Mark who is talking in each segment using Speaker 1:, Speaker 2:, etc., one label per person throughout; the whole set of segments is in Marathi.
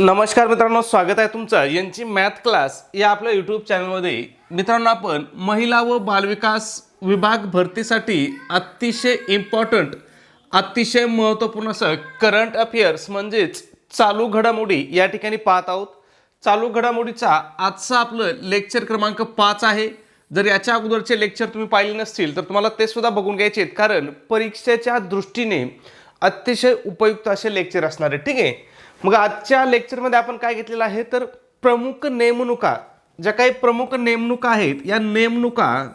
Speaker 1: नमस्कार मित्रांनो स्वागत आहे तुमचं. यांची मॅथ क्लास या आपल्या यूट्यूब चॅनलमध्ये मित्रांनो आपण महिला व बालविकास विभाग भरतीसाठी अतिशय इम्पॉर्टंट अतिशय महत्त्वपूर्ण असं करंट अफेअर्स म्हणजेच चालू घडामोडी या ठिकाणी पाहत आहोत. चालू घडामोडीचा आजचं आपलं लेक्चर क्रमांक पाच आहे. जर याच्या अगोदरचे लेक्चर तुम्ही पाहिले नसतील तर तुम्हाला ते सुद्धा बघून घ्यायचे आहेत कारण परीक्षेच्या दृष्टीने अतिशय उपयुक्त असे लेक्चर असणार आहे. ठीक आहे? मग आजच्या लेक्चरमध्ये आपण काय घेतलेलं आहे? तर प्रमुख नेमणुका ज्या काही प्रमुख नेमणुका आहेत या नेमणुका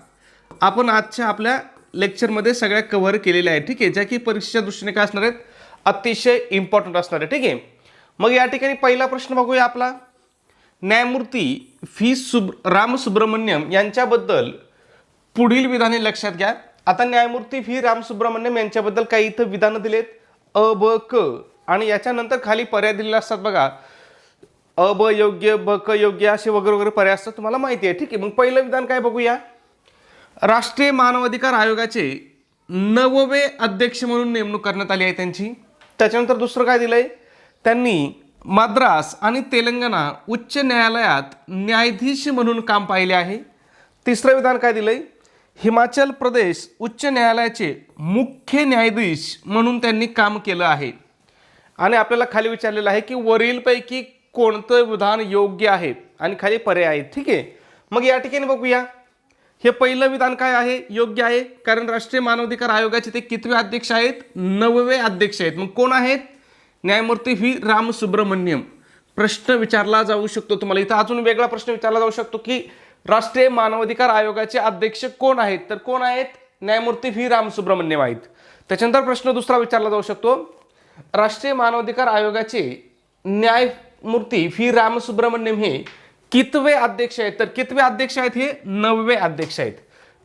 Speaker 1: आपण आजच्या आपल्या लेक्चरमध्ये सगळ्या कव्हर केलेल्या आहेत ठीक आहे? ज्या की परीक्षेच्या दृष्टीने काय असणार आहेत? अतिशय इम्पॉर्टंट असणार आहे ठीक आहे? मग या ठिकाणी पहिला प्रश्न बघूया आपला. न्यायमूर्ती फी सुब रामसुब्रमण्यम यांच्याबद्दल पुढील विधाने लक्षात घ्या. आता न्यायमूर्ती व्ही. रामसुब्रमण्यम यांच्याबद्दल काही इथं विधानं दिलेत. अ ब क. आणि याच्यानंतर खाली पर्याय दिलेले असतात बघा. अब योग्य बक योग्य असे वगैरे वगैरे पर्याय असतात तुम्हाला माहिती आहे. ठीक आहे मग पहिलं विधान काय बघूया? राष्ट्रीय मानवाधिकार आयोगाचे नववे अध्यक्ष म्हणून नेमणूक करण्यात आली आहे त्यांची. त्याच्यानंतर दुसरं काय दिलंय? त्यांनी मद्रास आणि तेलंगणा उच्च न्यायालयात न्यायाधीश म्हणून काम पाहिले आहे. तिसरं विधान काय दिलंय? हिमाचल प्रदेश उच्च न्यायालयाचे मुख्य न्यायाधीश म्हणून त्यांनी काम केलं आहे. आणि आपल्याला खाली विचारलेलं आहे की वरीलपैकी कोणतं विधान योग्य आहे? आणि खाली पर्याय आहेत. ठीक आहे? मग या ठिकाणी बघूया. हे पहिलं विधान काय आहे? योग्य आहे? कारण राष्ट्रीय मानवाधिकार आयोगाचे ते कितवे अध्यक्ष आहेत? नववे अध्यक्ष आहेत. मग कोण आहेत? न्यायमूर्ती व्ही. राम सुब्रमण्यम प्रश्न विचारला जाऊ शकतो तुम्हाला. इथं अजून वेगळा प्रश्न विचारला जाऊ शकतो की राष्ट्रीय मानवाधिकार आयोगाचे अध्यक्ष कोण आहेत? तर कोण आहेत? न्यायमूर्ती व्ही. राम सुब्रमण्यम आहेत. त्याच्यानंतर प्रश्न दुसरा विचारला जाऊ शकतो. राष्ट्रीय मानवाधिकार आयोगाचे न्यायमूर्ती व्ही. रामसुब्रमण्यम हे कितवे अध्यक्ष आहेत? तर कितवे अध्यक्ष आहेत हे? नववे अध्यक्ष आहेत.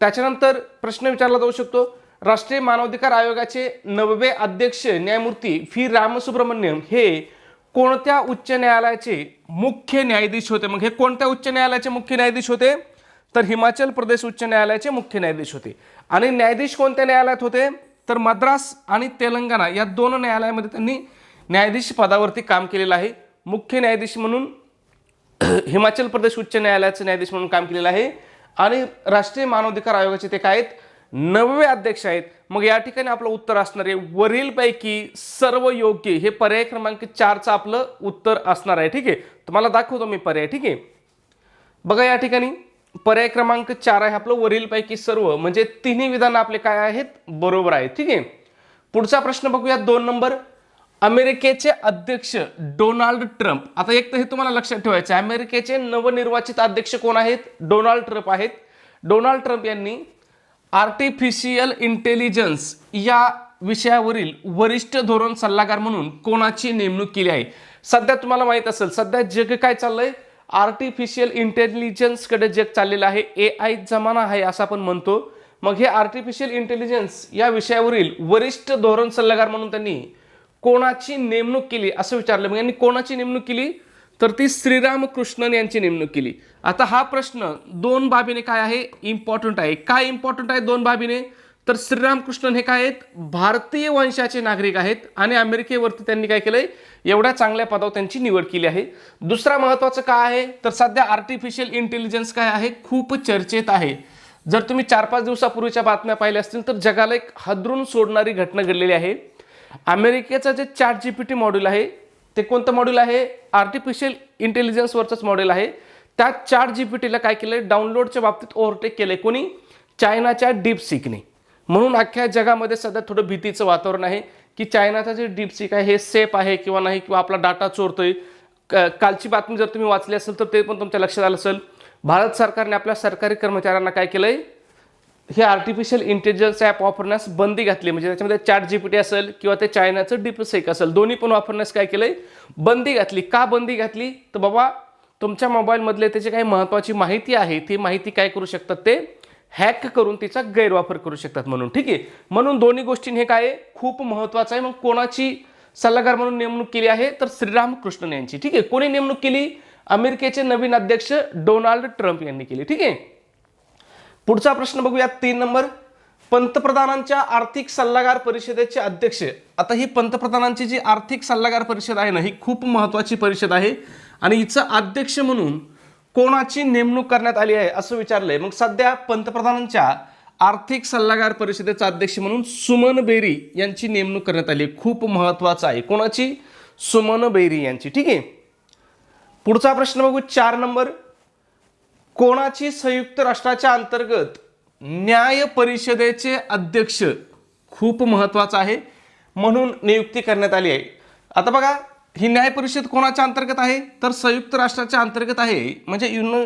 Speaker 1: त्याच्यानंतर प्रश्न विचारला जाऊ शकतो. राष्ट्रीय मानवाधिकार आयोगाचे नववे अध्यक्ष न्यायमूर्ती व्ही. रामसुब्रमण्यम हे कोणत्या उच्च न्यायालयाचे मुख्य न्यायाधीश होते? मग हे कोणत्या उच्च न्यायालयाचे मुख्य न्यायाधीश होते? तर हिमाचल प्रदेश उच्च न्यायालयाचे मुख्य न्यायाधीश होते. आणि न्यायाधीश कोणत्या न्यायालयात होते? तर मद्रास आणि तेलंगणा या दोन न्यायालयामध्ये त्यांनी न्यायाधीश पदावरती काम केलेलं आहे. मुख्य न्यायाधीश म्हणून हिमाचल प्रदेश उच्च न्यायालयाचे न्यायाधीश म्हणून काम केलेलं आहे. आणि राष्ट्रीय मानवाधिकार आयोगाचे ते काय आहेत? नववे अध्यक्ष आहेत. मग या ठिकाणी आपलं उत्तर असणार आहे. वरीलपैकी सर्व योग्य हे पर्याय क्रमांक चारचं आपलं उत्तर असणार आहे. ठीक आहे? तुम्हाला दाखवतो मी पर्याय. ठीक आहे? बघा या ठिकाणी. पर्याय क्रमांक चार आहे आपलं वरीलपैकी सर्व. म्हणजे तिन्ही विधानं आपले काय आहेत? बरोबर आहे. ठीक आहे? पुढचा प्रश्न बघूया दोन नंबर. अमेरिकेचे अध्यक्ष डोनाल्ड ट्रम्प. आता एक तर हे तुम्हाला लक्षात ठेवायचं आहे. अमेरिकेचे नवनिर्वाचित अध्यक्ष कोण आहेत? डोनाल्ड ट्रम्प आहेत. डोनाल्ड ट्रम्प यांनी आर्टिफिशियल इंटेलिजन्स या विषयावरील वरिष्ठ धोरण सल्लागार म्हणून कोणाची नेमणूक केली आहे? सध्या तुम्हाला माहीत असेल सध्या जग काय चाललंय? आर्टिफिशियल इंटेलिजन्सकडे जग चाललेलं आहे ए आय जमाना आहे असं आपण म्हणतो. मग हे आर्टिफिशियल इंटेलिजन्स या विषयावरील वरिष्ठ धोरण सल्लागार म्हणून त्यांनी कोणाची नेमणूक केली असं विचारलं. मग यांनी कोणाची नेमणूक केली? तर ती श्रीराम कृष्णन यांची नेमणूक केली. आता हा प्रश्न दोन बाबीने काय आहे? इम्पॉर्टंट आहे. काय इम्पॉर्टंट आहे दोन बाबीने? तर श्रीरामकृष्णन हे काय आहेत? भारतीय वंशाचे नागरिक आहेत आणि अमेरिकेवरती त्यांनी काय केलंय? एवढ्या चांगल्या पदावर त्यांची निवड केली आहे. दुसरा महत्वाचं काय आहे? तर सध्या आर्टिफिशियल इंटेलिजन्स काय आहे? खूप चर्चेत आहे. जर तुम्ही चार पाच दिवसापूर्वीच्या बातम्या पाहिल्या असतील तर जगाला एक हदरून सोडणारी घटना घडलेली आहे. अमेरिकेचं जे chat G P T module आहे ते कोणतं मॉड्यूल आहे? आर्टिफिशियल इंटेलिजन्सवरचंच मॉडेल आहे. त्या चॅट जी पी टीला काय केलं आहे डाउनलोडच्या बाबतीत ओव्हरटेक केलं आहे कोणी? चायनाच्या डीप सिकने म्हणून अख्ख्या जगामध्ये सध्या थोडं भीतीचं वातावरण आहे की चायनाचं जे डीपसीक आहे हे सेफ आहे किंवा नाही किंवा आपला डाटा चोरतोय. कालची बातमी जर तुम्ही वाचली असेल तर ते पण तुमच्या लक्षात आलं असेल. भारत सरकारने आपल्या सरकारी कर्मचाऱ्यांना काय केलं आहे हे आर्टिफिशियल इंटेलिजन्स ॲप वापरण्यास बंदी घातली. म्हणजे त्याच्यामध्ये चॅट जी पी टी असेल किंवा ते चायनाचं डीपसेक असेल. दोन्ही पण वापरण्यास काय केलंय? बंदी घातली. का बंदी घातली? तर बाबा तुमच्या मोबाईलमधले त्याची काही महत्त्वाची माहिती आहे. ती माहिती काय करू शकतात ते? हॅक करून तिचा गैरवापर करू शकतात म्हणून. ठीक आहे? म्हणून दोन्ही गोष्टींनी हे काय आहे? खूप महत्त्वाचं आहे. मग कोणाची सल्लागार म्हणून नेमणूक केली आहे? तर श्रीरामकृष्णन यांची. ठीक आहे? कोणी नेमणूक केली? अमेरिकेचे नवीन अध्यक्ष डोनाल्ड ट्रम्प यांनी केली. ठीक आहे? पुढचा प्रश्न बघूया तीन नंबर. पंतप्रधानांच्या आर्थिक सल्लागार परिषदेचे अध्यक्ष. आता ही पंतप्रधानांची जी आर्थिक सल्लागार परिषद आहे ना ही खूप महत्त्वाची परिषद आहे. आणि हिचं अध्यक्ष म्हणून कोणाची नेमणूक करण्यात आली आहे असं विचारलंय. मग सध्या पंतप्रधानांच्या आर्थिक सल्लागार परिषदेचा अध्यक्ष म्हणून सुमन बेरी यांची नेमणूक करण्यात आली आहे. खूप महत्त्वाचं आहे. कोणाची? सुमन बेरी यांची. ठीक आहे? पुढचा प्रश्न बघू. चार नंबर. कोणाची संयुक्त राष्ट्राच्या अंतर्गत न्याय परिषदेचे अध्यक्ष खूप महत्वाचं आहे म्हणून नियुक्ती करण्यात आली आहे. आता बघा ही न्याय परिषद कोणाच्या अंतर्गत आहे? तर संयुक्त राष्ट्राच्या अंतर्गत आहे म्हणजे युनो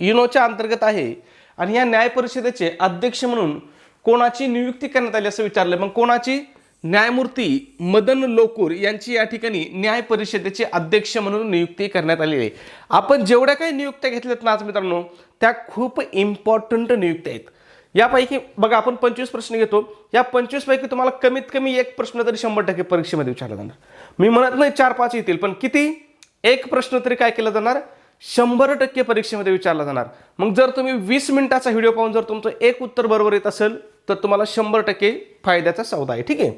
Speaker 1: युनोच्या अंतर्गत आहे. आणि या न्याय परिषदेचे अध्यक्ष म्हणून कोणाची नियुक्ती करण्यात आली असं विचारलं? मग कोणाची? न्यायमूर्ती मदन लोकूर यांची या ठिकाणी न्याय परिषदेचे अध्यक्ष म्हणून नियुक्ती करण्यात आलेली आहे. आपण जेवढ्या काही नियुक्त्या घेतल्यात ना आज मित्रांनो त्या खूप इम्पॉर्टंट नियुक्त्या आहेत. यापैकी बघा आपण पंचवीस प्रश्न घेतो. या पंचवीसपैकी तुम्हाला कमीत कमी एक प्रश्न तरी शंभर टक्के परीक्षेमध्ये विचारला जाणार. मी म्हणत नाही चार पाच येतील पण किती? एक प्रश्न तरी काय केला जाणार? शंभर टक्के परीक्षेमध्ये विचारला जाणार. मग जर तुम्ही वीस मिनिटाचा व्हिडिओ पाहून जर तुमचं एक उत्तर बरोबर येत असेल तर तुम्हाला शंभर टक्के फायद्याचा सौदा आहे. ठीक आहे?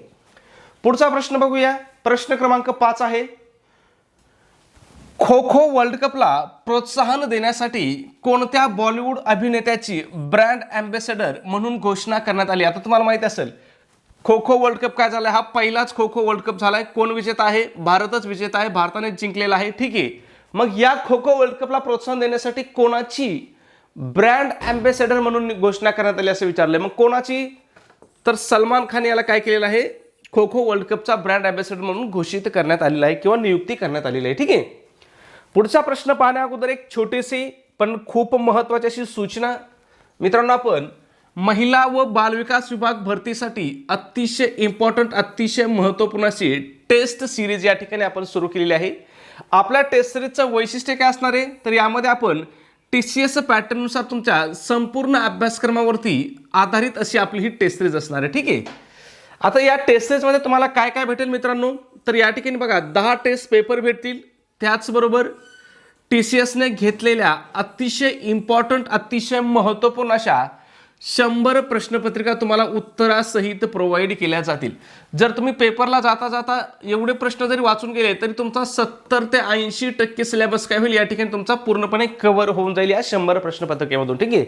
Speaker 1: पुढचा प्रश्न बघूया. प्रश्न क्रमांक पाच आहे. खो खो वर्ल्ड कपला प्रोत्साहन देण्यासाठी कोणत्या बॉलिवूड अभिनेत्याची ब्रँड अँबॅसेडर म्हणून घोषणा करण्यात आली? आता तुम्हाला माहिती असेल खो खो वर्ल्ड कप काय झाला हा पहिलाच खो खो वर्ल्ड कप झालाय. कोण विजेता आहे? भारतच विजेता आहे. भारताने जिंकलेला आहे. ठीक आहे. मग या खो खो वर्ल्ड कपला प्रोत्साहन देण्यासाठी कोणाची ब्रँड अँबॅसेडर म्हणून घोषणा करण्यात आली असं विचारलंय? मग कोणाची? तर सलमान खान याला काय केलेलं आहे? खो खो वर्ल्ड कपचा ब्रँड अँबॅसेडर म्हणून घोषित करण्यात आलेला आहे किंवा नियुक्ती करण्यात आलेली आहे. ठीक आहे. पुढचा प्रश्न पाहण्या अगोदर एक छोटीशी पण खूप महत्त्वाची अशी सूचना. मित्रांनो आपण महिला व बालविकास विभाग भरतीसाठी अतिशय इम्पॉर्टंट अतिशय महत्त्वपूर्ण अशी टेस्ट सिरीज या ठिकाणी आपण सुरू केलेली आहे. आपल्या टेस्ट सिरीजचं वैशिष्ट्य काय असणार आहे? तर यामध्ये आपण टी सी एस पॅटर्ननुसार तुमच्या संपूर्ण अभ्यासक्रमावरती आधारित अशी आपली ही टेस्ट सिरीज असणार आहे. ठीक आहे? आता या टेस्ट सिरीजमध्ये तुम्हाला काय काय भेटेल मित्रांनो? तर या ठिकाणी बघा दहा टेस्ट पेपर भेटतील. त्याचबरोबर टी सी एसने घेतलेल्या अतिशय इम्पॉर्टंट अतिशय महत्त्वपूर्ण अशा शंभर प्रश्नपत्रिका तुम्हाला उत्तरासहित प्रोव्हाइड केल्या जातील. जर तुम्ही पेपरला जाता जाता एवढे प्रश्न जरी वाचून गेले तरी तुमचा सत्तर ते ऐंशी टक्के सिलेबस काय होईल? या ठिकाणी तुमचा पूर्णपणे कव्हर होऊन जाईल या शंभर प्रश्नपत्रिकेमधून ठीक आहे?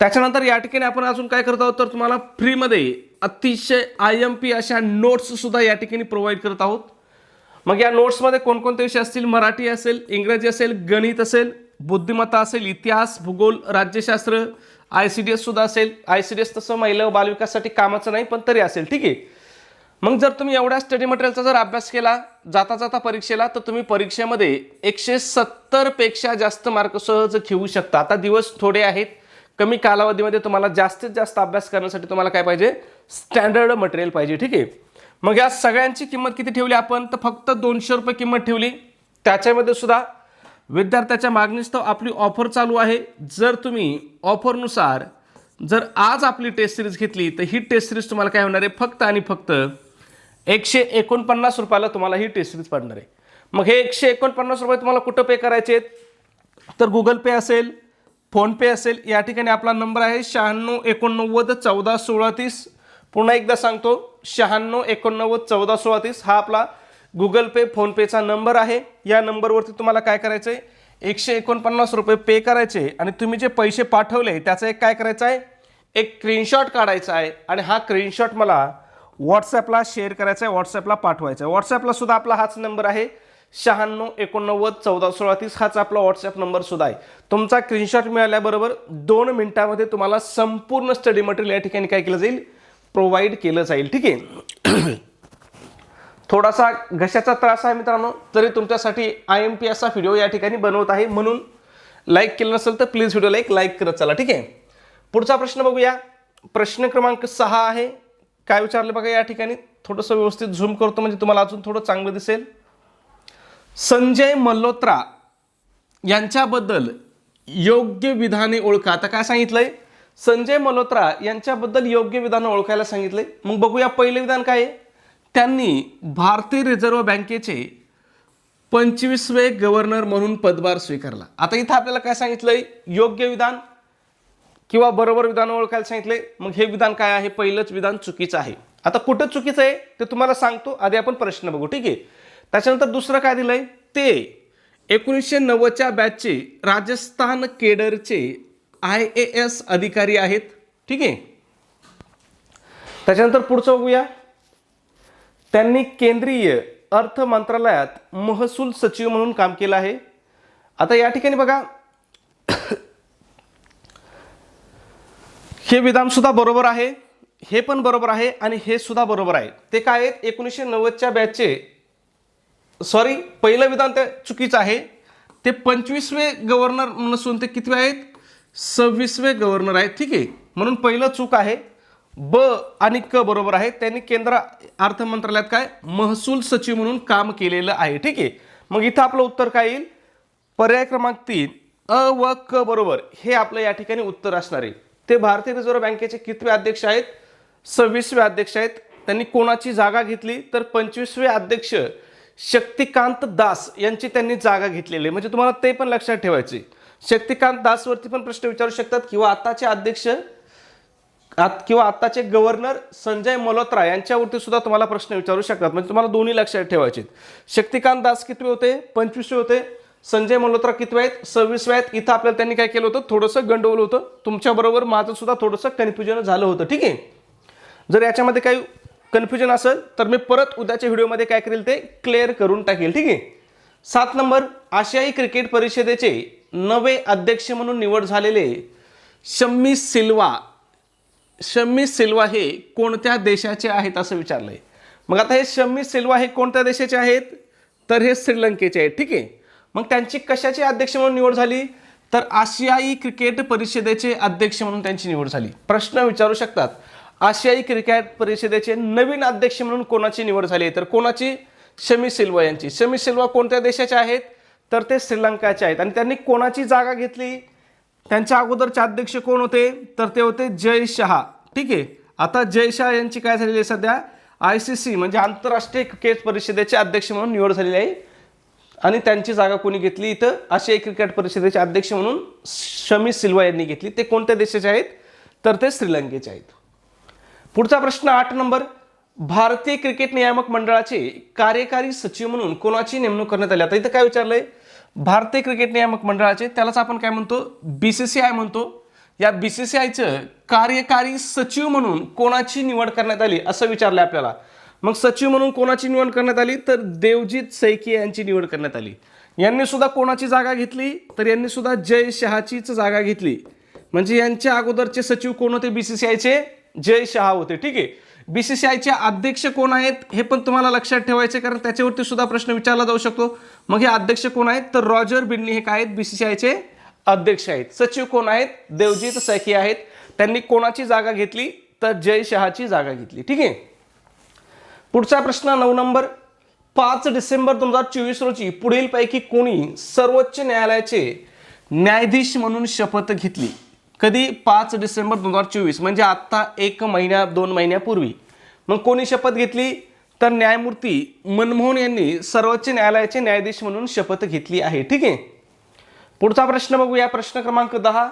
Speaker 1: त्याच्यानंतर या ठिकाणी आपण अजून काय करत आहोत? तर तुम्हाला फ्रीमध्ये अतिशय आय एम पी अशा नोट्स सुद्धा या ठिकाणी प्रोव्हाइड करत आहोत. मग या नोट्समध्ये कोणकोणते विषय असतील? मराठी असेल इंग्रजी असेल गणित असेल बुद्धिमत्ता असेल इतिहास भूगोल राज्यशास्त्र आय सी डी एस सुद्धा असेल. आय सी डी एस तसं महिला व बालविकासासाठी कामाचं नाही पण तरी असेल. ठीक आहे? मग जर तुम्ही एवढ्या स्टडी मटेरियलचा जर अभ्यास केला जाता जाता परीक्षेला तर तुम्ही परीक्षेमध्ये एकशे सत्तरपेक्षा जास्त मार्क सहज घेऊ शकता. आता दिवस थोडे आहेत. कमी कालावधीमध्ये तुम्हाला जास्तीत जास्त अभ्यास करण्यासाठी तुम्हाला काय पाहिजे? स्टँडर्ड मटेरियल पाहिजे. ठीक आहे? मग या सगळ्यांची किंमत किती ठेवली आपण? तर फक्त दोनशे रुपये किंमत ठेवली. त्याच्यामध्ये सुद्धा विद्यार्थ्याच्या मागणीस्तव आपली ऑफर चालू आहे. जर तुम्ही ऑफरनुसार जर आज आपली टेस्ट सिरीज घेतली तर ही टेस्ट सिरीज तुम्हाला काय होणार आहे? फक्त आणि फक्त एकशे एकोणपन्नास रुपयाला तुम्हाला ही टेस्ट सिरीज पडणार आहे. मग हे एकशे एकोणपन्नास रुपये तुम्हाला कुठं पे करायचे आहेत? तर गुगल पे असेल फोनपे असेल या ठिकाणी आपला नंबर आहे शहाण्णव एकोणनव्वद चौदा सोळा तीस. पुन्हा एकदा सांगतो शहाण्णव एकोणनव्वद चौदा सोळा तीस हा आपला गुगल पे फोनपेचा नंबर आहे. या नंबरवरती तुम्हाला काय करायचं आहे एकशे एकोणपन्नास रुपये पे करायचे आणि तुम्ही जे पैसे पाठवले त्याचा एक काय करायचं आहे? एक स्क्रीनशॉट काढायचा आहे आणि हा स्क्रीनशॉट मला व्हॉट्सॲपला शेअर करायचा आहे व्हॉट्सॲपला पाठवायचा आहे. व्हॉट्सॲपला सुद्धा आपला हाच नंबर आहे. शहाण्णव एकोणनव्वद चौदा सोळा तीस हाच आपला व्हॉट्सॲप नंबर सुद्धा आहे. तुमचा स्क्रीनशॉट मिळाल्याबरोबर दोन मिनिटामध्ये तुम्हाला संपूर्ण स्टडी मटेरियल या ठिकाणी काय केलं जाईल? प्रोव्हाइड केलं जाईल. ठीक आहे? थोडासा घशाचा त्रास आहे मित्रांनो तरी तुमच्यासाठी आय एम पी असा व्हिडिओ या ठिकाणी बनवत आहे. म्हणून लाईक केलं नसेल तर प्लीज व्हिडिओला एक लाईक करत चला ठीक आहे? पुढचा प्रश्न बघूया. प्रश्न क्रमांक सहा आहे. काय विचारलं बघा या ठिकाणी? थोडंसं व्यवस्थित झूम करतो म्हणजे तुम्हाला अजून थोडं चांगलं दिसेल. संजय मल्होत्रा यांच्याबद्दल योग्य विधाने ओळखा. आता काय सांगितलंय? संजय मल्होत्रा यांच्याबद्दल योग्य विधानं ओळखायला सांगितलंय. मग बघूया पहिलं विधान काय आहे? त्यांनी भारतीय रिझर्व्ह बँकेचे पंचवीसवे गव्हर्नर म्हणून पदभार स्वीकारला. आता इथं आपल्याला काय सांगितलंय? योग्य विधान किंवा बरोबर विधान ओळखायला सांगितले मग हे विधान काय आहे? पहिलंच विधान चुकीचं आहे. आता कुठं चुकीचं आहे ते तुम्हाला सांगतो. आधी आपण प्रश्न बघू ठीक आहे? त्याच्यानंतर दुसरं काय दिलंय? ते एकोणीसशे नव्वदच्या बॅचचे राजस्थान केडरचे आय ए एस अधिकारी आहेत ठीक आहे? त्याच्यानंतर पुढचं बघूया. त्यांनी केंद्रीय अर्थ मंत्रालयात महसूल सचिव म्हणून काम केलं आहे. आता या ठिकाणी बघा. हे विधानसुद्धा बरोबर आहे हे पण बरोबर आहे आणि हे सुद्धा बरोबर आहे. ते काय आहेत? एकोणीसशे नव्वदच्या बॅचचे सॉरी पहिलं विधान ते चुकीचं आहे. ते पंचवीसवे गव्हर्नर नसून ते कितवे आहेत? सव्वीसवे गव्हर्नर आहेत. ठीक आहे. म्हणून पहिलं चूक आहे. ब आणि क बरोबर आहे. त्यांनी केंद्र अर्थ मंत्रालयात काय? महसूल सचिव म्हणून काम केलेलं आहे. ठीक आहे. मग इथं आपलं उत्तर काय येईल? पर्याय क्रमांक तीन अ व क बरोबर. हे आपलं या ठिकाणी उत्तर असणार आहे. ते भारतीय रिझर्व्ह बँकेचे कितवे अध्यक्ष आहेत? सव्वीसवे अध्यक्ष आहेत. त्यांनी कोणाची जागा घेतली? तर पंचवीसवे अध्यक्ष शक्तिकांत दास यांची त्यांनी जागा घेतलेली आहे. म्हणजे तुम्हाला ते पण लक्षात ठेवायचे. शक्तिकांत दासवरती पण प्रश्न विचारू शकतात किंवा आताचे अध्यक्ष आत किंवा आत्ताचे गव्हर्नर संजय मल्होत्रा यांच्यावरती सुद्धा तुम्हाला प्रश्न विचारू शकतात. म्हणजे तुम्हाला दोन्ही लक्षात ठेवायचे आहेत. शक्तिकांत दास कितवे होते? पंचवीसवे होते. संजय मल्होत्रा कितवे आहेत? सव्वीसवे आहेत. इथं आपल्याला त्यांनी काय केलं होतं? थोडंसं गंडवलं होतं. तुमच्याबरोबर माझं सुद्धा थोडंसं कन्फ्युजन झालं होतं. ठीक आहे? जर याच्यामध्ये काही कन्फ्युजन असेल तर मी परत उद्याच्या व्हिडिओमध्ये काय करेल ते क्लिअर करून टाकेल. ठीक आहे? सात नंबर आशियाई क्रिकेट परिषदेचे नवे अध्यक्ष म्हणून निवड झालेले शम्मी सिल्वा. शम्मी सिल्वा हे कोणत्या देशाचे आहेत असं विचारलं आहे मग आता हे शम्मी सिल्वा हे कोणत्या देशाचे आहेत? तर हे श्रीलंकेचे आहेत ठीक आहे. मग त्यांची कशाची अध्यक्ष म्हणून निवड झाली? तर आशियाई क्रिकेट परिषदेचे अध्यक्ष म्हणून त्यांची निवड झाली. प्रश्न विचारू शकतात. आशियाई क्रिकेट परिषदेचे नवीन अध्यक्ष म्हणून कोणाची निवड झाली आहे? तर कोणाची? शमी सिल्वा यांची. शमी सिल्वा कोणत्या देशाचे आहेत? तर ते श्रीलंकाचे आहेत. आणि त्यांनी कोणाची जागा घेतली? त्यांच्या अगोदरचे अध्यक्ष कोण होते? तर ते होते जय शहा. ठीक आहे. आता जय यांची काय झालेली आहे सध्या? आय सी सी म्हणजे आंतरराष्ट्रीय क्रिकेट परिषदेचे अध्यक्ष म्हणून निवड झालेली आहे. आणि त्यांची जागा कोणी घेतली इथं? आशियाई क्रिकेट परिषदेचे अध्यक्ष म्हणून शमी सिल्वा यांनी घेतली. ते कोणत्या देशाचे आहेत? तर ते श्रीलंकेचे आहेत. पुढचा प्रश्न आठ नंबर. भारतीय क्रिकेट नियामक मंडळाचे कार्यकारी सचिव म्हणून कोणाची नेमणूक करण्यात आली? आता इथं काय विचारलंय? भारतीय क्रिकेट नियामक मंडळाचे त्यालाच आपण काय म्हणतो? बी सी सी आय म्हणतो. या बी सी सी आयचं कार्यकारी सचिव म्हणून कोणाची निवड करण्यात आली असं विचारलं आपल्याला. मग सचिव म्हणून कोणाची निवड करण्यात आली? तर देवजीत सैकिया यांची निवड करण्यात आली. यांनी सुद्धा कोणाची जागा घेतली? तर यांनी सुद्धा जय शहाचीच जागा घेतली. म्हणजे यांच्या अगोदरचे सचिव कोण होते? बी सी सी आयचे जय शहा होते. ठीक आहे. बी सी सी आयचे अध्यक्ष कोण आहेत? हे पण तुम्हाला लक्षात ठेवायचे कारण त्याच्यावरती सुद्धा प्रश्न विचारला जाऊ शकतो. मग हे अध्यक्ष कोण आहेत? तर रॉजर बिडनी हे काय आहेत? बी सी सी आयचे अध्यक्ष आहेत. सचिव कोण आहेत? देवजीत सखी आहेत. त्यांनी कोणाची जागा घेतली? तर जय शहाची जागा घेतली. ठीक आहे? पुढचा प्रश्न नऊ नंबर. पाच डिसेंबर दोन हजार चोवीस रोजी पुढीलपैकी कोणी सर्वोच्च न्यायालयाचे न्यायाधीश म्हणून शपथ घेतली? कधी? पाच डिसेंबर दोन हजार चोवीस म्हणजे आत्ता एक महिन्या दोन महिन्यापूर्वी. मग कोणी शपथ घेतली? तर न्यायमूर्ती मनमोहन यांनी सर्वोच्च न्यायालयाचे न्यायाधीश म्हणून शपथ घेतली आहे. ठीक आहे? पुढचा प्रश्न बघूया प्रश्न क्रमांक दहा.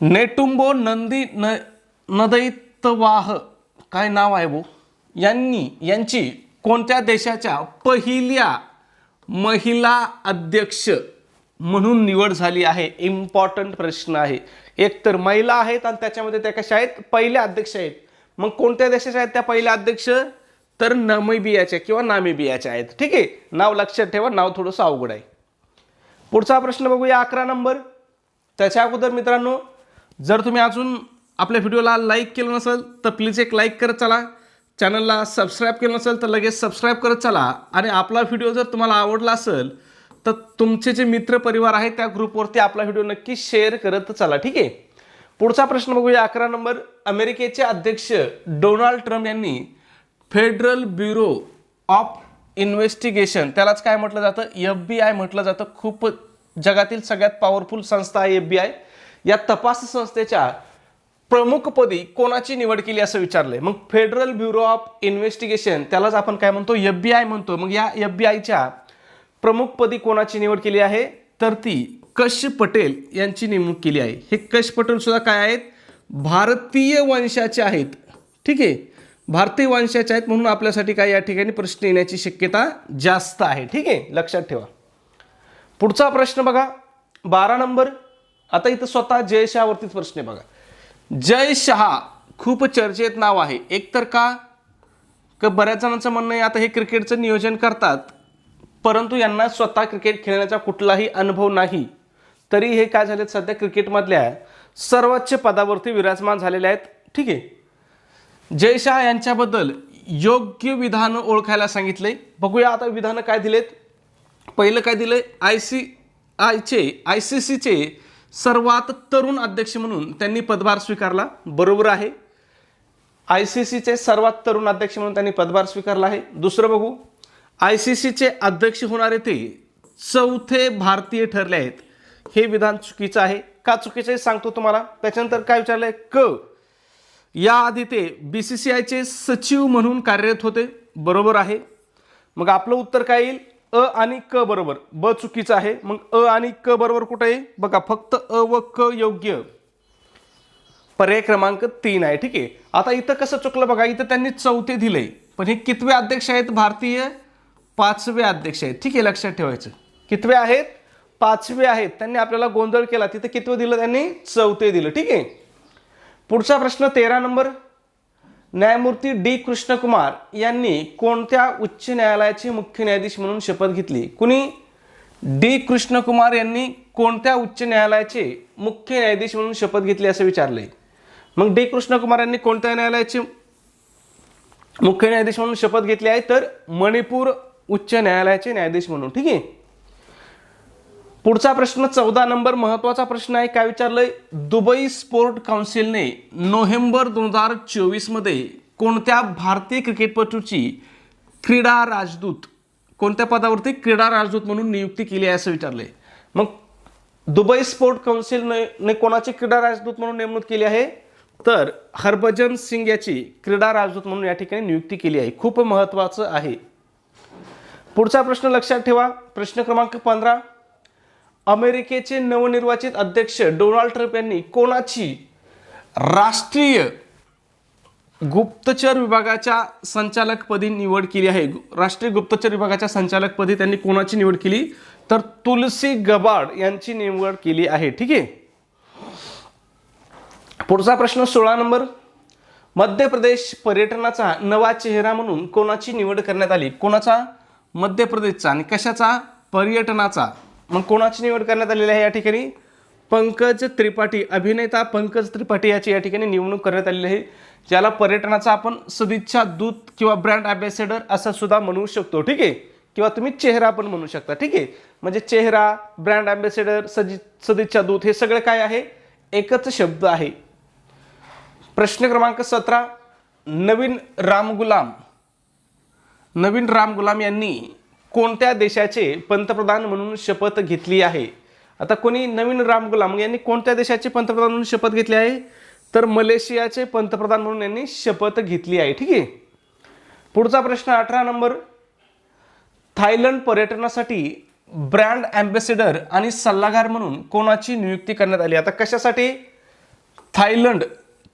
Speaker 1: नेटुंबो नंदी न नदैतवाह काय नाव आहे भाऊ यांनी यांची कोणत्या देशाच्या पहिल्या महिला अध्यक्ष म्हणून निवड झाली आहे? इम्पॉर्टंट प्रश्न आहे. एक तर महिला आहेत आणि त्याच्यामध्ये त्या कशा आहेत? पहिल्या अध्यक्ष आहेत. मग कोणत्या देशाच्या आहेत त्या पहिल्या अध्यक्ष? तर नमिबियाच्या किंवा नामिबियाच्या आहेत. ठीक आहे? नाव लक्षात ठेवा नाव थोडंसं अवघड आहे. पुढचा प्रश्न बघूया अकरा नंबर. त्याच्या अगोदर मित्रांनो जर तुम्ही अजून आपल्या व्हिडिओला लाईक केलं नसेल तर प्लीज एक लाईक करत चला. चॅनलला सबस्क्राईब केलं नसेल तर लगेच सबस्क्राईब करत चला. आणि आपला व्हिडिओ जर तुम्हाला आवडला असेल तर तुमचे जे मित्र परिवार आहे त्या ग्रुपवरती आपला व्हिडिओ नक्की शेअर करत चला ठीक आहे? पुढचा प्रश्न बघूया अकरा नंबर. अमेरिकेचे अध्यक्ष डोनाल्ड ट्रम्प यांनी फेडरल ब्युरो ऑफ इन्व्हेस्टिगेशन त्यालाच काय म्हटलं जातं? एफ बी आय म्हटलं जातं. खूप जगातील सगळ्यात पॉवरफुल संस्था आहे एफ बी आय. या तपास संस्थेच्या प्रमुखपदी कोणाची निवड केली असं विचारलंय? मग फेडरल ब्युरो ऑफ इन्व्हेस्टिगेशन त्यालाच आपण काय म्हणतो? एफ बी आय म्हणतो. मग या एफ बी आयच्या प्रमुखपदी कोणाची निवड केली आहे? तर ती कश पटेल यांची नेमणूक केली आहे. हे कश पटेल सुद्धा काय आहेत? भारतीय वंशाचे आहेत. ठीक आहे? भारतीय वंशाचे आहेत म्हणून आपल्यासाठी काय या ठिकाणी प्रश्न येण्याची शक्यता जास्त आहे. ठीक आहे? लक्षात ठेवा. पुढचा प्रश्न बघा. बारा नंबर. आता इथं स्वतः जय शहावरतीच प्रश्न आहे बघा. जय शहा. खूप चर्चेत नाव आहे. एकतर का? का बऱ्याच जणांचं म्हणणं आहे आता हे क्रिकेटचं नियोजन करतात. परंतु यांना स्वतः क्रिकेट खेळण्याचा कुठलाही अनुभव नाही. तरी हे काय झालेत सध्या क्रिकेटमधल्या सर्वोच्च पदावरती विराजमान झालेले आहेत. ठीक आहे? जय शहा यांच्याबद्दल योग्य विधानं ओळखायला सांगितले बघूया आता विधानं काय दिलेत. पहिलं काय दिलं आय सी आयचे आय सी सीचे सर्वात तरुण अध्यक्ष म्हणून त्यांनी पदभार स्वीकारला. बरोबर आहे. आय सी सीचे सर्वात तरुण अध्यक्ष म्हणून त्यांनी पदभार स्वीकारला आहे. दुसरं बघू. आय सी सीचे अध्यक्ष होणारे ते चौथे भारतीय ठरले आहेत. हे विधान चुकीचं आहे. का चुकीचं आहे सांगतो तुम्हाला. त्याच्यानंतर काय विचारलं आहे क. याआधी ते बी सी सी आयचे सचिव म्हणून कार्यरत होते. बरोबर आहे. मग आपलं उत्तर काय येईल? अ आणि क बरोबर. ब चुकीचं आहे. मग अ आणि क बरोबर कुठं आहे? बघा फक्त अ व क योग्य. पर्याय क्रमांक तीन आहे. ठीक आहे. आता इथं कसं चुकलं बघा इथं त्यांनी चौथे दिले पण हे कितवे अध्यक्ष आहेत? भारतीय पाचवे अध्यक्ष आहेत. ठीक आहे लक्षात ठेवायचं. कितवे आहेत? पाचवे आहेत. त्यांनी आपल्याला गोंधळ केला. तिथं कितवे दिलं त्यांनी? चौथे दिलं. ठीक आहे. पुढचा प्रश्न तेरा नंबर. न्यायमूर्ती डी कृष्णकुमार यांनी कोणत्या उच्च न्यायालयाचे मुख्य न्यायाधीश म्हणून शपथ घेतली? कुणी? डी कृष्णकुमार यांनी कोणत्या उच्च न्यायालयाचे मुख्य न्यायाधीश म्हणून शपथ घेतली असं विचारलंय? मग डी कृष्णकुमार यांनी कोणत्या न्यायालयाचे मुख्य न्यायाधीश म्हणून शपथ घेतली आहे? तर मणिपूर उच्च न्यायालयाचे न्यायाधीश म्हणून ठीक आहे? पुढचा प्रश्न चौदा नंबर महत्त्वाचा प्रश्न आहे. काय विचारलंय? दुबई स्पोर्ट काउन्सिलने नोव्हेंबर दोन हजार चोवीसमध्ये कोणत्या भारतीय क्रिकेटपटूची क्रीडा राजदूत कोणत्या पदावरती क्रीडा राजदूत म्हणून नियुक्ती केली आहे असं विचारलंय. मग दुबई स्पोर्ट काउन्सिलने ने कोणाची क्रीडा राजदूत म्हणून नेमणूक केली आहे? तर हरभजन सिंग याची क्रीडा राजदूत म्हणून या ठिकाणी नियुक्ती केली आहे. खूप महत्त्वाचं आहे. पुढचा प्रश्न लक्षात ठेवा. प्रश्न क्रमांक पंधरा. अमेरिकेचे नवनिर्वाचित अध्यक्ष डोनाल्ड ट्रम्प यांनी कोणाची राष्ट्रीय गुप्तचर विभागाच्या संचालकपदी निवड केली आहे? राष्ट्रीय गुप्तचर विभागाच्या संचालकपदी त्यांनी कोणाची निवड केली? तर तुलसी गबाड यांची निवड केली आहे. ठीक आहे? पुढचा प्रश्न सोळा नंबर. मध्य प्रदेश पर्यटनाचा नवा चेहरा म्हणून कोणाची निवड करण्यात आली? कोणाचा? मध्य प्रदेशचा. आणि कशाचा? पर्यटनाचा. मग कोणाची निवड करण्यात आलेली आहे या ठिकाणी? पंकज त्रिपाठी. अभिनेता पंकज त्रिपाठी याची या ठिकाणी निवडणूक करण्यात आलेली आहे. ज्याला पर्यटनाचा आपण सदिच्छा दूत किंवा ब्रँड अँबॅसेडर असं सुद्धा म्हणू शकतो. ठीक आहे? किंवा तुम्ही चेहरा पण म्हणू शकता. ठीक आहे? म्हणजे चेहरा ब्रँड अँबॅसेडर सदि सदिच्छा दूत हे सगळं काय आहे? एकच शब्द आहे. प्रश्न क्रमांक सतरा. नवीन राम गुलाम. नवीन राम गुलाम यांनी कोणत्या देशाचे पंतप्रधान म्हणून शपथ घेतली आहे? आता कोणी नवीन राम गुलाम यांनी कोणत्या देशाचे पंतप्रधान म्हणून शपथ घेतली आहे? तर मलेशियाचे पंतप्रधान म्हणून यांनी शपथ घेतली आहे. ठीक आहे? पुढचा प्रश्न अठरा नंबर. थायलंड पर्यटनासाठी ब्रँड अँबॅसेडर आणि सल्लागार म्हणून कोणाची नियुक्ती करण्यात आली? आता कशासाठी? थायलंड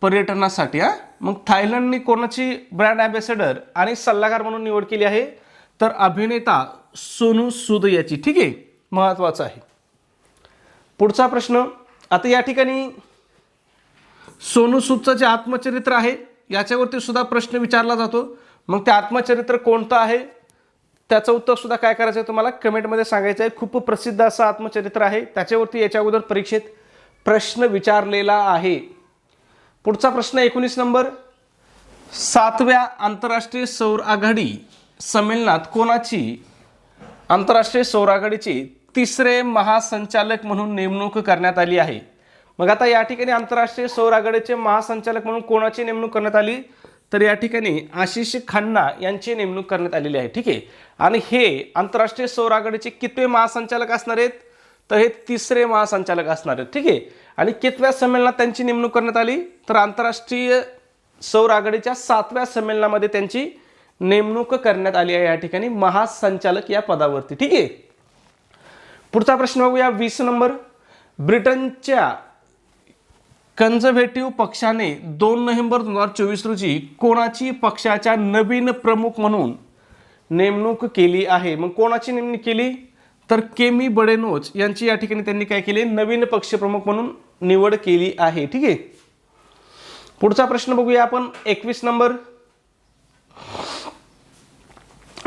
Speaker 1: पर्यटनासाठी हा? मग थायलंडने कोणाची ब्रँड अँबॅसेडर आणि सल्लागार म्हणून निवड केली आहे? तर अभिनेता सोनू सूद याची. ठीक आहे? महत्त्वाचं आहे. पुढचा प्रश्न आता या ठिकाणी सोनू सूदचं जे आत्मचरित्र आहे याच्यावरती सुद्धा प्रश्न विचारला जातो. मग ते आत्मचरित्र कोणतं आहे? त्याचं उत्तर सुद्धा काय करायचं आहे तुम्हाला? कमेंटमध्ये सांगायचं आहे खूप प्रसिद्ध असं आत्मचरित्र आहे. त्याच्यावरती याच्या अगोदर परीक्षेत प्रश्न विचारलेला आहे. पुढचा प्रश्न एकोणीस नंबर. सातव्या आंतरराष्ट्रीय सौर आघाडी संमेलनात कोणाची आंतरराष्ट्रीय सौर आघाडीची तिसरे महासंचालक म्हणून नेमणूक करण्यात आली आहे? मग आता या ठिकाणी आंतरराष्ट्रीय सौर आघाडीचे महासंचालक म्हणून कोणाची नेमणूक करण्यात आली? तर या ठिकाणी आशिष खन्ना यांची नेमणूक करण्यात आलेली आहे. ठीक आहे? आणि हे आंतरराष्ट्रीय सौर आघाडीचे कितवे महासंचालक असणार आहेत? तर हे तिसरे महासंचालक असणार आहेत. ठीक आहे? आणि कितव्या संमेलनात त्यांची नेमणूक करण्यात आली? तर आंतरराष्ट्रीय सौर आघाडीच्या सातव्या संमेलनामध्ये त्यांची नेमणूक करण्यात आली आहे या ठिकाणी महासंचालक या पदावरती. ठीक आहे? पुढचा प्रश्न बघूया. वीस नंबर. ब्रिटनच्या कन्झर्व्हेटिव्ह पक्षाने दोन नोव्हेंबर दोन हजार चोवीस रोजी कोणाची पक्षाच्या नवीन प्रमुख म्हणून नेमणूक केली आहे? मग कोणाची नेमणूक केली? तर केमी बडेनोच यांची या ठिकाणी त्यांनी काय केले? नवीन पक्षप्रमुख म्हणून निवड केली आहे. ठीक आहे? पुढचा प्रश्न बघूया आपण. एकवीस नंबर.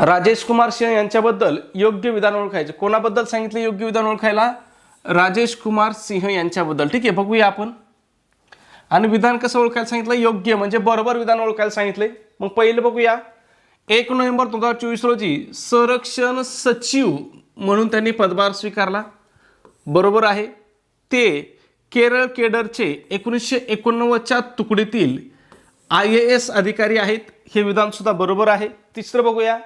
Speaker 1: राजेश कुमार सिंह यांच्याबद्दल योग्य विधान ओळखायचे. कोणाबद्दल सांगितलं योग्य विधान ओळखायला? राजेश कुमार सिंह यांच्याबद्दल. ठीक आहे बघूया आपण. आणि विधान कसं ओळखायला सांगितलं? योग्य म्हणजे बरोबर विधान ओळखायला सांगितले मग पहिलं बघूया. एक नोव्हेंबर दोन हजार चोवीस रोजी संरक्षण सचिव म्हणून त्यांनी पदभार स्वीकारला. बरोबर आहे. ते केरळ केडरचे एकोणीसशे एकोणनव्वदच्या तुकडीतील आय ए एस अधिकारी आहेत. हे विधानसुद्धा बरोबर आहे. तिसरं बघूया.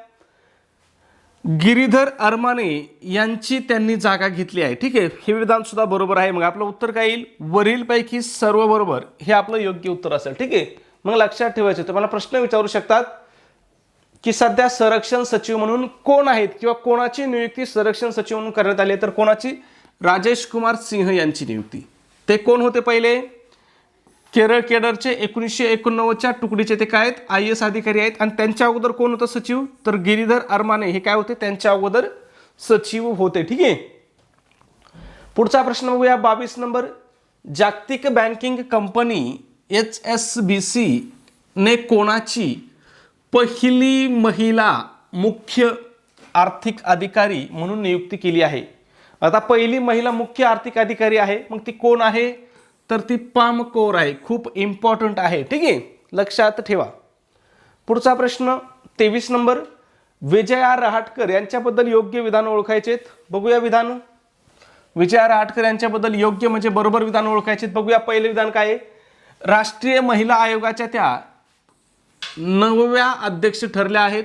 Speaker 1: गिरीधर अरमाने यांची त्यांनी जागा घेतली आहे. ठीक आहे हे विधानसुद्धा बरोबर आहे. मग आपलं उत्तर काय येईल? वरीलपैकी सर्व बरोबर. हे आपलं योग्य उत्तर असेल. ठीक आहे? मग लक्षात ठेवायचं तुम्हाला प्रश्न विचारू शकतात की सध्या संरक्षण सचिव म्हणून कोण आहेत किंवा कोणाची नियुक्ती संरक्षण सचिव म्हणून करण्यात आली तर कोणाची? राजेश कुमार सिंह यांची नियुक्ती. ते कोण होते पहिले? केरळ केडरचे एकोणीसशे एकोणनव्वदच्या तुकडीचे ते काय आहेत? आय एस अधिकारी आहेत. आणि त्यांच्या अगोदर कोण होतं? सचिव. तर गिरीधर अरमाने. हे काय होते? त्यांच्या अगोदर सचिव होते. ठीक आहे? पुढचा प्रश्न बघूया. बावीस नंबर. जागतिक banking company H S B C ने कोणाची पहिली महिला मुख्य आर्थिक अधिकारी म्हणून नियुक्ती केली आहे? आता पहिली महिला मुख्य आर्थिक अधिकारी आहे. मग ती कोण आहे? तर ती पाम कोर आहे खूप इम्पॉर्टंट आहे. ठीक आहे? लक्षात ठेवा. पुढचा प्रश्न तेवीस नंबर. विजया रहाटकर यांच्याबद्दल योग्य विधान ओळखायचे बघूया विधान. विजया रहाटकर यांच्याबद्दल योग्य म्हणजे बरोबर विधान ओळखायचे बघूया पहिले विधान काय आहे? राष्ट्रीय महिला आयोगाच्या त्या नवव्या अध्यक्ष ठरल्या आहेत.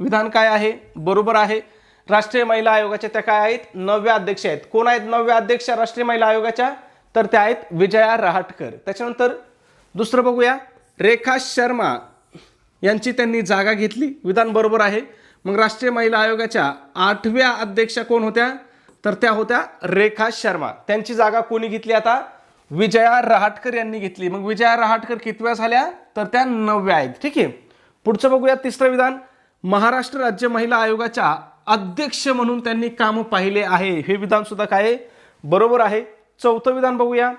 Speaker 1: विधान काय आहे? बरोबर आहे. राष्ट्रीय महिला आयोगाच्या त्या काय आहेत? नवव्या अध्यक्ष आहेत. कोण आहेत नवव्या अध्यक्ष? राष्ट्रीय महिला आयोगाच्या तर त्या आहेत विजया रहाटकर. त्याच्यानंतर दुसरं बघूया रेखा शर्मा यांची त्यांनी जागा घेतली. विधान बरोबर आहे. मग राष्ट्रीय महिला आयोगाच्या आठव्या अध्यक्षा कोण होत्या? तर त्या होत्या रेखा शर्मा. त्यांची जागा कोणी घेतली आता? विजया रहाटकर यांनी घेतली. मग विजया रहाटकर कितव्या झाल्या? तर त्या नवव्या आहेत. ठीक आहे. पुढचं बघूया तिसरं विधान. महाराष्ट्र राज्य महिला आयोगाच्या अध्यक्ष म्हणून त्यांनी काम पाहिले आहे. हे विधान सुद्धा काय आहे? बरोबर आहे. चौथं विधान बघूया.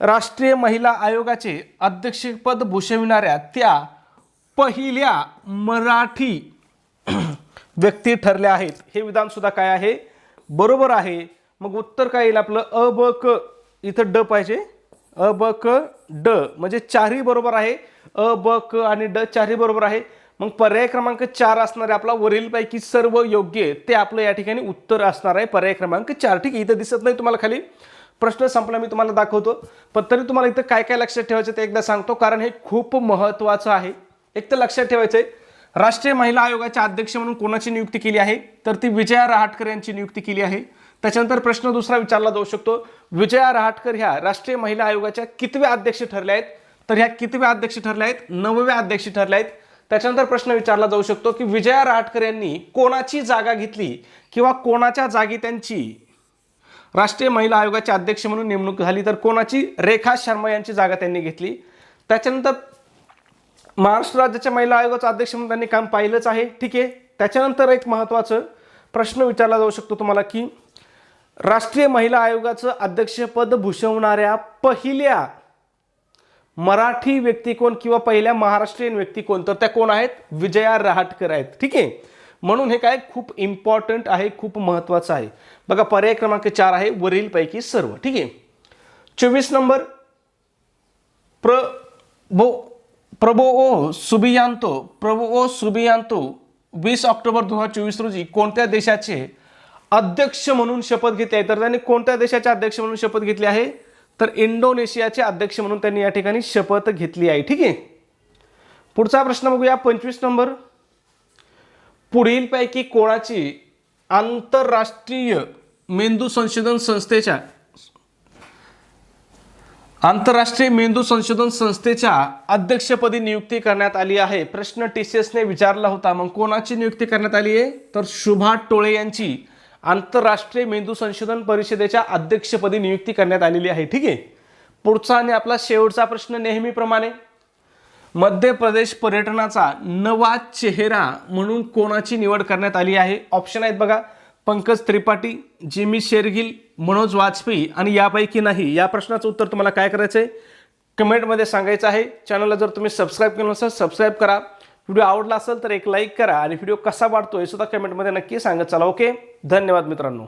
Speaker 1: राष्ट्रीय महिला आयोगाचे अध्यक्षपद भूषविणाऱ्या त्या पहिल्या मराठी व्यक्ती ठरल्या आहेत. हे विधान सुद्धा काय आहे? बरोबर आहे. मग उत्तर काय येईल आपलं? अ ब क. इथं ड पाहिजे. अ ब क ड. म्हणजे चारही बरोबर आहे. अ ब क आणि ड चारही बरोबर आहे. मग पर्याय क्रमांक चार असणारे आपला वरीलपैकी सर्व योग्य ते आपलं या ठिकाणी उत्तर असणार आहे. पर्याय क्रमांक चार. ठीक आहे इथं दिसत नाही तुम्हाला खाली. प्रश्न संपला मी तुम्हाला दाखवतो. पण तरी तुम्हाला इथं काय काय लक्षात ठेवायचं ते एकदा सांगतो कारण हे खूप महत्त्वाचं आहे. एक तर लक्षात ठेवायचं आहे राष्ट्रीय महिला आयोगाच्या अध्यक्ष म्हणून कोणाची नियुक्ती केली आहे? तर ती विजया रहाटकर यांची नियुक्ती केली आहे. त्याच्यानंतर प्रश्न दुसरा विचारला जाऊ शकतो. विजया रहाटकर ह्या राष्ट्रीय महिला आयोगाच्या कितव्या अध्यक्ष ठरल्या आहेत? तर ह्या कितव्या अध्यक्ष ठरल्या आहेत? नवव्या अध्यक्ष ठरल्या आहेत. त्याच्यानंतर प्रश्न विचारला जाऊ शकतो की विजया रहाटकर यांनी कोणाची जागा घेतली किंवा कोणाच्या जागी त्यांची राष्ट्रीय महिला आयोगाचे अध्यक्ष म्हणून नेमणूक झाली तर कोणाची? रेखा शर्मा यांची जागा त्यांनी घेतली. त्याच्यानंतर महाराष्ट्र राज्याच्या महिला आयोगाचं अध्यक्ष म्हणून त्यांनी काम पाहिलंच आहे. ठीक आहे. त्याच्यानंतर एक महत्त्वाचं प्रश्न विचारला जाऊ शकतो तुम्हाला की राष्ट्रीय महिला आयोगाचं अध्यक्षपद भूषवणाऱ्या पहिल्या मराठी व्यक्ती कोण किंवा पहिल्या महाराष्ट्रीयन व्यक्ती कोण? तर त्या कोण आहेत? विजया रहाटकर आहेत. ठीक आहे. म्हणून हे काय खूप इम्पॉर्टंट आहे खूप महत्त्वाचं आहे. बघा पर्याय क्रमांक चार आहे वरीलपैकी सर्व. ठीक आहे? चोवीस नंबर. प्रबो प्रभो ओ सुबियांतो प्रभो ओ सुबियांतो वीस ऑक्टोबर दोन हजार चोवीस रोजी कोणत्या देशाचे अध्यक्ष म्हणून शपथ घेतली आहे? तर त्यांनी कोणत्या देशाचे अध्यक्ष म्हणून शपथ घेतली आहे? तर इंडोनेशियाचे अध्यक्ष म्हणून त्यांनी या ठिकाणी शपथ घेतली आहे. ठीक आहे? पुढचा प्रश्न बघूया पंचवीस नंबर. पुढीलपैकी कोणाची आंतरराष्ट्रीय मेंदू संशोधन संस्थेच्या आंतरराष्ट्रीय मेंदू संशोधन संस्थेच्या अध्यक्षपदी नियुक्ती करण्यात आली आहे. प्रश्न टी सी एसने विचारला होता मग कोणाची नियुक्ती करण्यात आली आहे? तर शुभा टोळे यांची आंतरराष्ट्रीय मेंदू संशोधन परिषदेच्या अध्यक्षपदी नियुक्ती करण्यात आलेली आहे. ठीक आहे? पुढचा आणि आपला शेवटचा प्रश्न नेहमीप्रमाणे. मध्य प्रदेश पर्यटनाचा नवा चेहरा म्हणून कोणाची निवड करण्यात आली आहे? ऑप्शन आहेत बघा. पंकज त्रिपाठी जिमी शेरगिल मनोज वाजपेयी आणि यापैकी नाही. या प्रश्नाचं उत्तर तुम्हाला काय करायचं आहे कमेंटमध्ये सांगायचं आहे. चॅनलला जर तुम्ही सबस्क्राईब केलं नसेल सबस्क्राईब करा. व्हिडिओ आवडला असेल तर एक लाईक करा. आणि व्हिडिओ कसा वाटतो हे सुद्धा कमेंटमध्ये नक्की सांगत चला ओके धन्यवाद मित्रांनो.